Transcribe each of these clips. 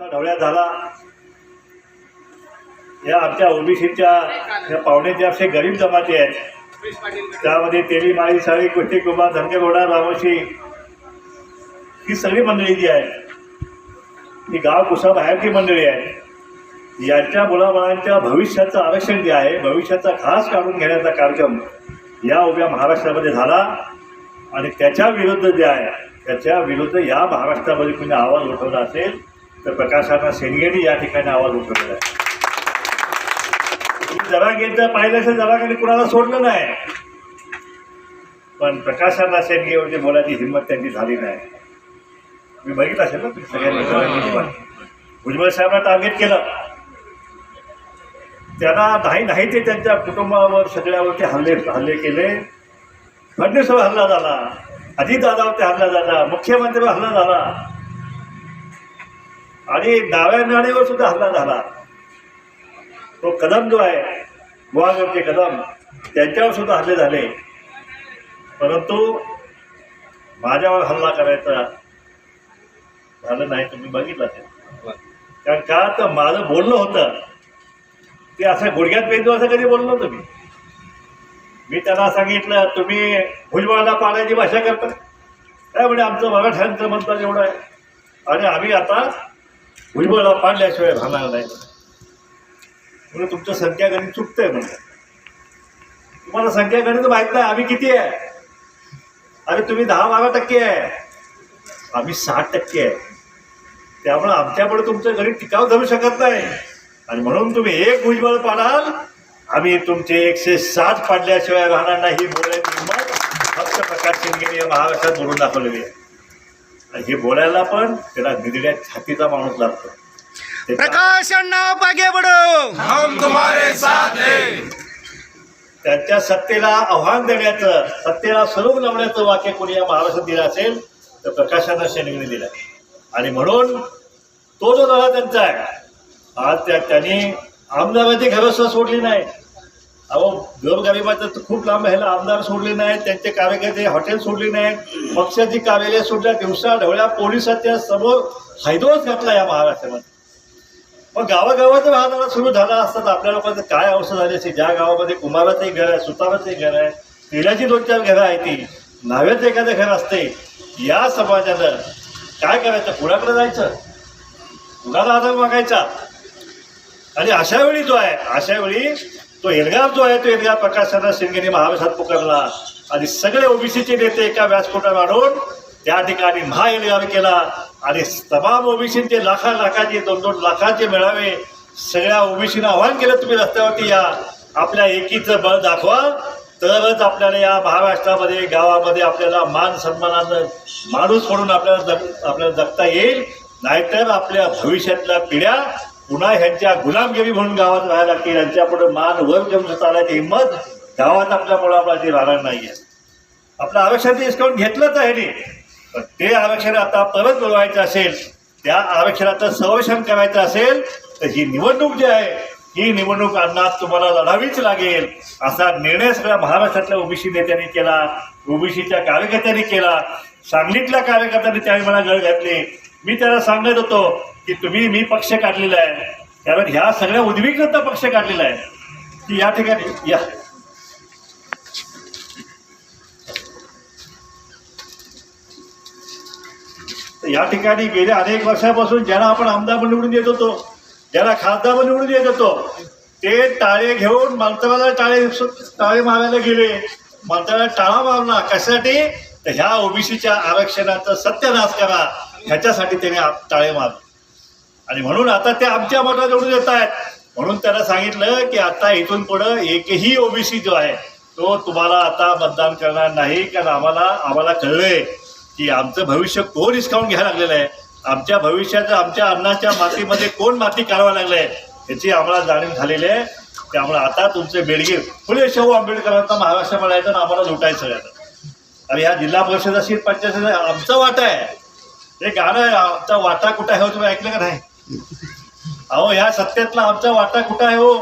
दिवसा ढवळ्या झाला. या आमच्या ओबीसीच्या या पाहुणे असे गरीब जमाती आहेत. त्यामध्ये तेली माळी साळी कुस्ती कुंभा धनगेगोडा रामोशी ही सगळी मंडळी जी आहे ही गाव कुसा बाहेरची मंडळी आहे यांच्या मुलाबाळांच्या भविष्याचं आरक्षण जे आहे भविष्याचा खास काढून घेण्याचा कार्यक्रम या उभ्या महाराष्ट्रामध्ये झाला. आणि त्याच्या विरुद्ध जे आहे त्याच्या विरुद्ध या महाराष्ट्रामध्ये कुणी आवाज उठवला असेल तर प्रकाशांना सेनगेने या ठिकाणी आवाज उठवलेला आहे. तुम्ही जरा गेलं पाहिलं असेल जरा कधी कुणाला सोडलं नाही. पण प्रकाशांना सेनगेवरती बोलायची हिंमत त्यांची झाली नाही. मी बघितलं असेल ना तुम्ही सगळ्यांनी भुजबळ साहेबांना टार्गेट केलं. त्यांना नाही नाही ते त्यांच्या कुटुंबावर सगळ्यावरती हल्ले हल्ले केले. फडणवीसवर हल्ला झाला. अजितदादावरती हल्ला झाला. मुख्यमंत्र्यावर हल्ला झाला. आणि डाव्या नाण्यावर सुद्धा हल्ला झाला. तो कदम जो आहे गुहागरचे कदम त्यांच्यावर सुद्धा हल्ले झाले. परंतु माझ्यावर हल्ला करायचा झालं नाही तुम्ही बघितलं ते कारण का तर माझं बोलणं होतं. ते असं गुडघ्यात पेंदू असं कधी बोललो तुम्ही मी. मी त्यांना सांगितलं तुम्ही भुजबळाला पाण्याची भाषा करता? काय म्हणजे आमचं मराठ्यांचं म्हणतात एवढं आहे. आणि आम्ही आता भुजबळाला पाडल्याशिवाय राहणार नाही. म्हणून तुमचं संख्यागणित चुकतंय म्हणजे तुम्हाला संख्या गणित माहीत नाही आम्ही किती आहे? अरे तुम्ही दहा बारा टक्के आहे. आम्ही साठ टक्के आहे. त्यामुळं आमच्यामुळे तुमचं गणित टिकाव धरू शकत नाही. आणि म्हणून तुम्ही एक भुजबळ पाडाल आम्ही तुमचे एकशे साठ पाडल्याशिवाय राहणार नाही ही हिंमत फक्त प्रकाश शिंदे महाराष्ट्रात बोलून दाखवलेली आहे. हे बोलायला पण त्याला निधड्या छातीचा माणूस लागतो. प्रकाश अण्णा हम तुम्हारे साथ हैं. त्यांच्या सत्तेला आव्हान देण्याचं सत्तेला स्वरूप लावण्याचं वाक्य कोणी या महाराष्ट्रात दिलं असेल तर प्रकाशांना शेणगीने दिलं आणि म्हणून तो जो लढा त्यांचा आहे आज त्या त्यांनी आमदाराची घरं सुद्धा सोडली नाही अहो गोरगरिबाचं तर खूप लांब ह्याला आमदार सोडले नाहीत त्यांचे कार्यकर्ते हॉटेल सोडले नाहीत पक्षाची कार्यालय सोडल्या दिवसा ढवळ्या पोलिसाच्या समोर हैदोच घातला या महाराष्ट्रामध्ये. मग गावागावाचा वाहनाला सुरू झाला असतात तर आपल्या लोकांचं काय अवस्था झाली असते ज्या गावामध्ये कुंभाराचंही घर आहे सुताराचंही घर आहे तेलाची दोन चार घरं आहे ती नाव्याचं एखादं घर असते या समाजानं काय करायचं? कुणाकडे जायचं? कुणाला आधार मागायचा? आणि अशा वेळी जो आहे अशा वेळी तो एल्गार जो आहे तो एल्गार प्रकाशानं शिंदेने महावेशात पुकारला. आणि सगळे ओबीसीचे नेते एका व्यासपीठावर आणून त्या ठिकाणी महा एल्गार केला. आणि तमाम ओबीसीचे लाखा लाखाचे दोन दोन लाखाचे मेळावे सगळ्या ओबीसीनं आव्हान केलं तुम्ही रस्त्यावरती या. आपल्या एकीचं बळ दाखवा. तरच आपल्याला या महाराष्ट्रामध्ये गावामध्ये आपल्याला मान सन्मानानं माणूस म्हणून आपल्याला जग आपल्याला जगता येईल. नाहीतर आपल्या भविष्यातल्या पिढ्या पुन्हा ह्यांच्या गुलामगिरी म्हणून गावात राहायला लागते यांच्या पुढे मान वर घेऊन चालायची हिंमत गावात आपल्या मुलाबाळाची राहणार नाही आहे आपलं आरक्षण डिस्काउंट घेतलंच आहे नी. पण ते आरक्षण आता परत मिळवायचं असेल त्या आरक्षणाचं संरक्षण करायचं असेल तर ही निवडणूक जी आहे ही निवडणूक अन्नात तुम्हाला लढावीच लागेल. असा निर्णय सगळ्या महाराष्ट्रातल्या ओबीसी नेत्यांनी केला ओबीसीच्या कार्यकर्त्यांनी केला. सांगलीतल्या कार्यकर्त्यांनी त्यावेळी मला गळ घातली. मी त्याला सांगत होतो की तुम्ही मी पक्ष काढलेला आहे. कारण ह्या सगळ्या उद्विग्नता पक्ष काढलेला आहे. की या ठिकाणी या. या ठिकाणी गेल्या अनेक वर्षापासून ज्यांना आपण आमदार निवडून देत होतो ज्यांना खासदार निवडून देत होतो ते टाळे घेऊन मंत्राला टाळे टाळे मारायला गेले. मंत्राला टाळा मारला. कशासाठी? तर ह्या ओबीसीच्या आरक्षणाचा सत्यानाश करा. ह्याच्यासाठी त्याने टाळे मारले. आणि म्हणून आता ते आमच्या मनात निवडून येत आहेत. म्हणून त्यांना सांगितलं की आता इथून पुढं एकही ओबीसी जो आहे तो तुम्हाला आता मतदान करणार नाही. कारण आम्हाला आम्हाला कळलंय की आमचं भविष्य कोण हिसकावून घ्यायला लागलेलं आहे? आमच्या भविष्याचं आमच्या अन्नाच्या मातीमध्ये कोण माती काढवा लागलंय? याची आम्हाला जाणीव झालेली आहे. त्यामुळे आता तुमचे बेडगे फुले शाहू आंबेडकरांना महाराष्ट्र म्हणायचं आणि आम्हाला लुटायचं आहे आणि ह्या जिल्हा परिषद असेल पंचायत आमचा वाटा आहे. हे गाणं आहे, आमचा वाटा कुठं आहे हो तुम्ही ऐकलं का नाही? अहो ह्या सत्तेतला आमचा वाटा कुठं आहे हो?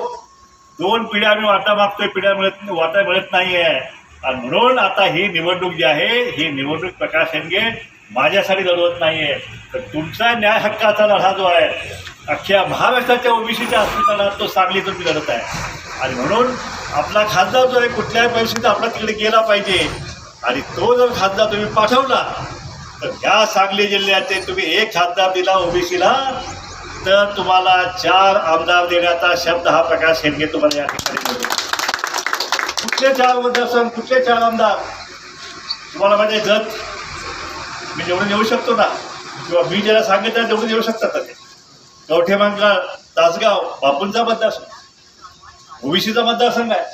दोन पिढ्या आम्ही वाटा मागतोय पिढ्या मिळत वाटा मिळत नाही आहे आणि म्हणून आता ही निवडणूक जी आहे ही निवडणूक प्रकाश हेंगे माझ्यासाठी लढवत नाहीये. तर तुमचा न्याय हक्काचा लढा जो आहे अख्ख्या महाराष्ट्राच्या ओबीसीच्या अस्मिताला तो सांगलीतून मी लढत आहे. आणि म्हणून आपला खासदार जो आहे कुठल्याही परिस्थितीत आपला तिकडे गेला पाहिजे. आणि तो जर खासदार तुम्ही पाठवला तर ह्या सांगली जिल्ह्याचे तुम्ही एक खासदार दिला ओबीसीला. तर तुम्हाला चार आमदार देण्याचा शब्द हा प्रकाश शेंडगे तुम्हाला या ठिकाणी कुठले चार मतदारसंघ कुठले चार आमदार? तुम्हाला माहिती जत मी जेवढं येऊ शकतो ना किंवा मी ज्याला सांगितलं तेवढं येऊ शकतात ते. कवठे मंगळ तासगाव बापूंचा मतदारसंघ ओबीसीचा मतदारसंघ आहे.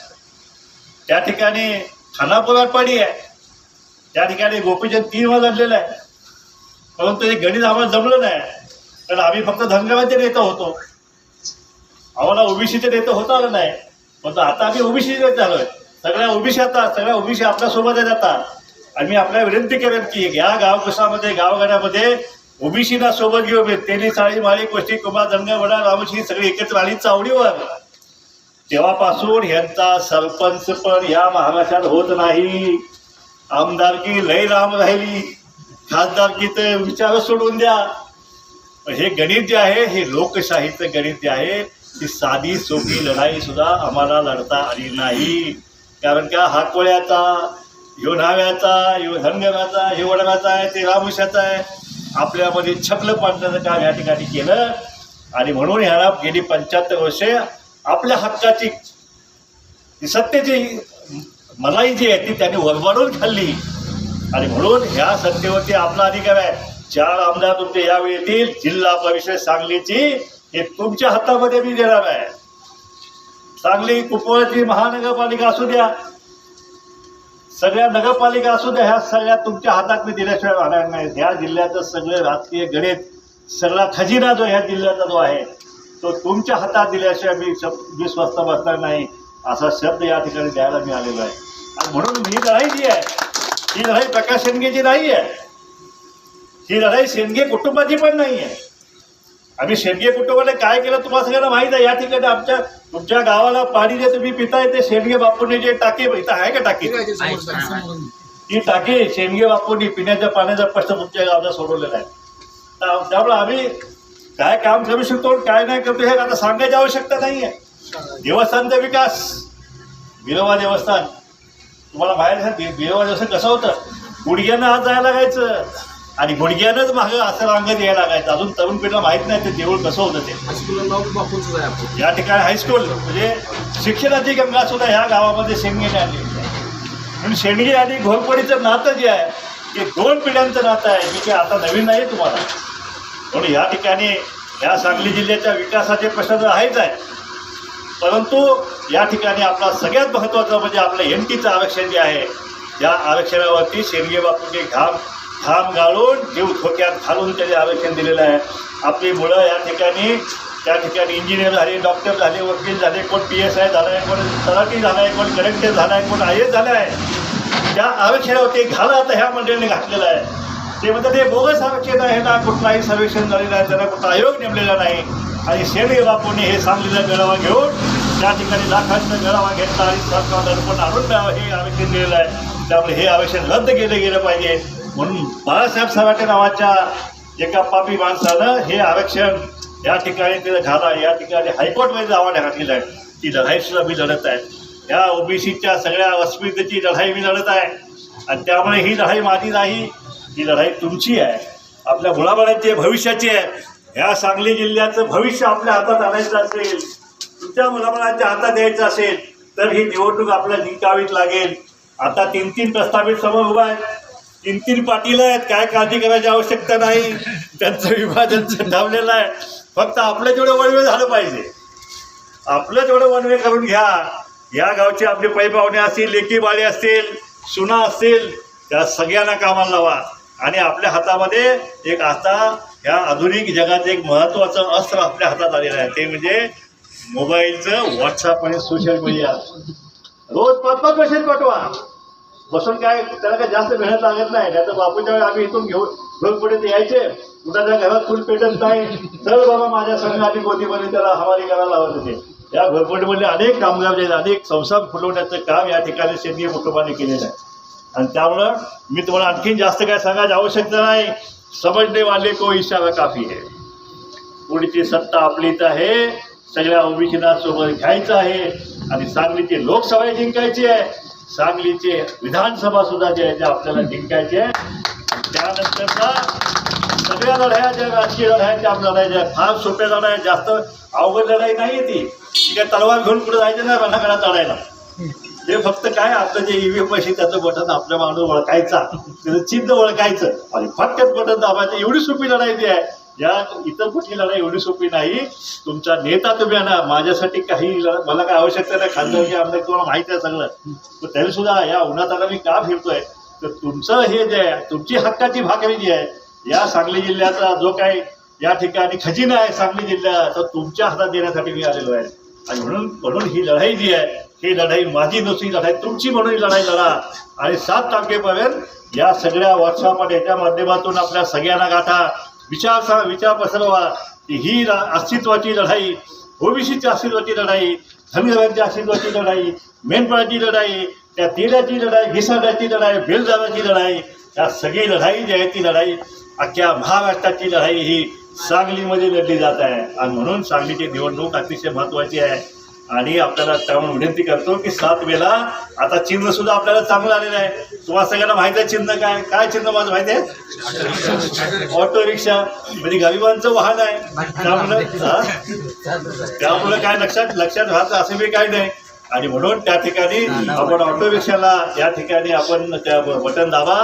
त्या ठिकाणी खानापूर आटपाडी आहे. त्या ठिकाणी गोपीचंद तीन वेळा लढलेलं आहे. परंतु हे गणित आम्हाला जमलं नाही. कारण आम्ही फक्त धनगराचे नेता होतो. आम्हाला ओबीसीचे नेते होता आलं नाही. परंतु आता आम्ही ओबीसी नेते झालो आहे सगळ्या ओबीसी आता सगळ्या ओबीसी आपल्यासोबत आहेत आता. आणि मी आपल्याला विनंती करेन की या गावकसामध्ये गावगाड्यामध्ये ओबीसीला सोबत घेऊन तेली साळी माळी कोष्टी कुमार धनगर वडा रामशी सगळी एकत्र आली चावडीवर. तेव्हापासून ह्यांचा सरपंच पण या महाराष्ट्रात होत नाही. आमदारकी लय लांब राहिली. खासदारकी तर विचार सोडून द्या. हे गणित जे आहे हे लोकशाहीचं गणित जे आहे ती साधी सोपी लढाई सुद्धा आम्हाला लढता आली नाही. कारण का हा कोळ्याचा ह्यो न्हाव्याचा ह्यो धनगराचा हे वडगाचा आहे ते रामुशाचा आहे. आपल्यामध्ये छपलं पाडण्याचं काम या ठिकाणी केलं. आणि म्हणून ह्याला गेली पंच्याहत्तर वर्षे आपल्या हक्काची सत्तेची मलाई जी आहे ती त्यांनी वरवाडून खाल्ली. आणि म्हणून ह्या सत्तेवरती आपला अधिकार आहे. चार आमदार तुमचे यावेळी येतील. जिल्हा परिषद सांगलीची हे तुमच्या हातामध्ये मी देणार आहे. सांगली कुपवाची महानगरपालिका असू द्या सगळ्या नगरपालिका असू द्या ह्या सगळ्या तुमच्या हातात मी दिल्याशिवाय राहणार नाही. ह्या जिल्ह्याचं सगळं राजकीय गणित सगळा खजिना जो ह्या जिल्ह्याचा जो आहे तो तुमच्या हातात दिल्याशिवाय मी शब्द मी स्वस्त बसणार नाही असा शब्द या ठिकाणी द्यायला मी आलेलो आहे. आणि म्हणून ही लढाई जी आहे ही लढाई प्रकाश शेंडगेची नाही आहे. ही लढाई शेंडगे कुटुंबाची पण नाही आहे. आम्ही शेंडगे कुटुंबाने काय केलं तुम्हाला सगळ्यांना माहीत आहे. या ठिकाणी आमच्या तुमच्या गावाला पाणी जे तुम्ही पिताय ते शेंडगे बापूंनी जे टाकी इथं आहे का टाकी? ती टाकी शेंडगे बापूंनी पिण्याच्या पाण्याचा प्रश्न तुमच्या गावाला सोडवलेला आहे. त्या- त्यामुळे आम्ही काय काम करू शकतो काय नाही करतो हे आता सांगायची आवश्यकता नाही आहे. देवस्थानचा विकास बिरोबा देवस्थान. तुम्हाला बाहेर सांगते बिरोबा देवस्थान कसं होतं? गुडघ्यानं आत जायला लागायचं. आणि गुडघ्यानंच मागं असं रांगत यायला लागायचं. अजून तरुण पिढीला माहीत नाही ते देऊळ कसं होतं ते. या ठिकाणी हायस्कूल म्हणजे शिक्षणाची गंगा सुद्धा ह्या गावामध्ये शेंडगेने आली म्हणून शेंडगे आणि घोरपडीचं नातं जे आहे ते दोन पिढ्यांचं नातं आहे मी काय आता नवीन नाही तुम्हाला. म्हणून या ठिकाणी या सांगली जिल्ह्याच्या विकासाचे प्रश्न तर आहेच आहे. परंतु या ठिकाणी आपला सगळ्यात महत्त्वाचं म्हणजे आपलं एन टीचं आरक्षण जे आहे या आरक्षणावरती शेंडगे बापूंनी घाम घाम गाळून जीव धोक्यात घालून त्याने आरक्षण दिलेलं आहे. आपली मुलं या ठिकाणी त्या ठिकाणी इंजिनियर झाले डॉक्टर झाले वकील झाले कोण पी एस आय झालं आहे कोण तलाठी झाला आहे कोण कलेक्टर झाला आहे कोण आय एस झालं आहे त्या आरक्षणावरती घाला ह्या मंडळीने घातलेलं आहे. ते म्हणतात ते बोगस आरक्षण आहे ना कुठलाही सर्वेक्षण झालेलं आहे त्यांना कुठला आयोग नेमलेला नाही. आणि शेडगे बापूंनी हे सांगलीचा मेळावा घेऊन त्या ठिकाणी लाखांचा मेळावा घेतला आणि सरकार दडपण आणून हे आरक्षण दिलेलं आहे. त्यामुळे हे आरक्षण रद्द केलं गेलं पाहिजे. म्हणून बाळासाहेब सराटे नावाच्या एका पापी माणसानं हे आरक्षण या ठिकाणी तिथं घाला या ठिकाणी हायकोर्टमध्ये दावा घातलेला आहे. ती लढाईसुद्धा मी लढत आहे. या ओबीसीच्या सगळ्या अस्मितेची लढाई मी लढत आहे. आणि त्यामुळे ही लढाई माझी नाही ही लढाई तुमची आहे. आपल्या मुलाबाळांची आहे, भविष्याची आहे. ह्या सांगली जिल्ह्याचं भविष्य आपल्या हातात आणायचं असेल तुमच्या मुलाबाळांच्या हातात द्यायचं असेल तर ही निवडणूक आपल्याला जिंकावीच लागेल. आता तीन तीन प्रस्तावित समोर उभा आहेत. तीन तीन पाटील आहेत काय काळजी करायची आवश्यकता नाही. त्यांचं विभाजन ठरलेलं आहे. फक्त आपलं जेवढं वनवे झालं पाहिजे. आपलं जेवढं वनवे करून घ्या. या गावचे आपले पै पाहुणे असतील लेकी बाळे असतील सुना असतील त्या सगळ्यांना कामाला लावा. आणि आपल्या हातामध्ये एक आता ह्या आधुनिक जगात एक महत्त्वाचं अस्त्र आपल्या हातात आलेलं आहे. ते म्हणजे मोबाईलचं व्हॉट्सअप आणि सोशल मीडिया रोज पाच पाच मेसेज पाठवा. बसून काय त्याला काय जास्त मेहनत लागत नाही. नाही तर बापूच्या वेळी आम्ही इथून घेऊन घेऊन पुढे ते यायचे. कुणाच्या घरात फुल पेटत नाही. तर बाबा माझ्या संघ आधी गोदीमध्ये त्याला हवाली करायला लावत होते. या घरपडीमध्ये अनेक कामगार जे अनेक संसार फुलवण्याचं काम या ठिकाणी सेंद्रिय कुटुंबाने केलेलं आहे. आणि त्यामुळं मी तुम्हाला आणखीन जास्त काय सांगायची आवश्यकता नाही. समजणे वाले को इशारा काफी आहे. पुढची सत्ता आपलीच आहे सगळ्या ओबीसीना सोबत घ्यायचं आहे. आणि सांगलीची लोकसभा जिंकायची आहे. सांगलीचे विधानसभा सुद्धा जे आहे ते आपल्याला जिंकायचे त्यानंतर त्यानंतरचा सगळ्या लढाया ज्या राजकीय लढाया त्या आपल्या लढायच्या फार सोप्या लढाया जास्त अवघड लढाई नाही ती. ती काय तलवार घेऊन पुढे जायचं नाही रणाकडे चढायला. ते फक्त काय आपलं जे ईव्हीएम पैसे त्याचं बटन आपल्या माणूस ओळखायचा. त्याचं चिन्ह ओळखायचं. आणि फटक्यात बटन दाबायचं. एवढी सोपी लढाई ती आहे. या इतर कुठली लढाई एवढी सोपी नाही तुमचा नेता तुम्ही आहे ना माझ्यासाठी काही मला काय आवश्यकता नाही खासदारकी आमदार तुम्हाला माहिती आहे सगळं. तर तरी सुद्धा या उन्हाताला मी का फिरतोय? तर तुमचं हे जे आहे तुमची हक्काची भाकरी जी आहे या सांगली जिल्ह्याचा जो काही या ठिकाणी खजिना आहे सांगली जिल्ह्यात तर तुमच्या हातात देण्यासाठी मी आलेलो आहे. आणि म्हणून म्हणून ही लढाई जी आहे ही लढाई माझी नसली लढाई तुमची म्हणून ही लढाई लढा. आणि सात तारखेपर्यंत या सगळ्या व्हॉट्सअप आणि याच्या माध्यमातून आपल्या सगळ्यांना गाठा. विचार विचार पसरवा ही अस्तित्वाची लढाई ओबीसीची अस्तित्वाची लढाई धनगरांच्या अस्तित्वाची लढाई मेनपाळाची लढाई त्या तेलाची लढाई घिसाड्याची लढाई बेलदाराची लढाई या सगळी लढाई जी आहे ती लढाई अख्ख्या महाराष्ट्राची लढाई ही सांगलीमध्ये लढली जात आहे. आणि म्हणून सांगलीची निवडणूक अतिशय महत्त्वाची आहे. आणि आपल्याला त्यामुळे विनंती करतो की सात वेळा आता चिन्ह सुद्धा आपल्याला चांगलं आलेलं आहे. तुम्हाला सगळ्यांना माहिती आहे चिन्ह काय? काय चिन्ह माझं माहिती आहे? Auto rickshaw. म्हणजे गरिबांचं वाहन आहे. त्यामुळं त्यामुळं काय लक्षात लक्षात राहतं असं बी काही नाही. आणि म्हणून त्या ठिकाणी आपण ऑटो रिक्षाला या ठिकाणी आपण त्या बटन दाबा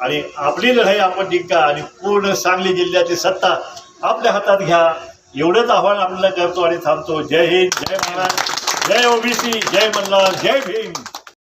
आणि आपली लढाई आपण जिंका आणि पूर्ण सांगली जिल्ह्याची सत्ता आपल्या हातात घ्या. एवढंच आव्हान आपल्याला करतो आणि थांबतो. जय हिंद जय महाराज जय ओबीसी जय मल्हार जय भीम.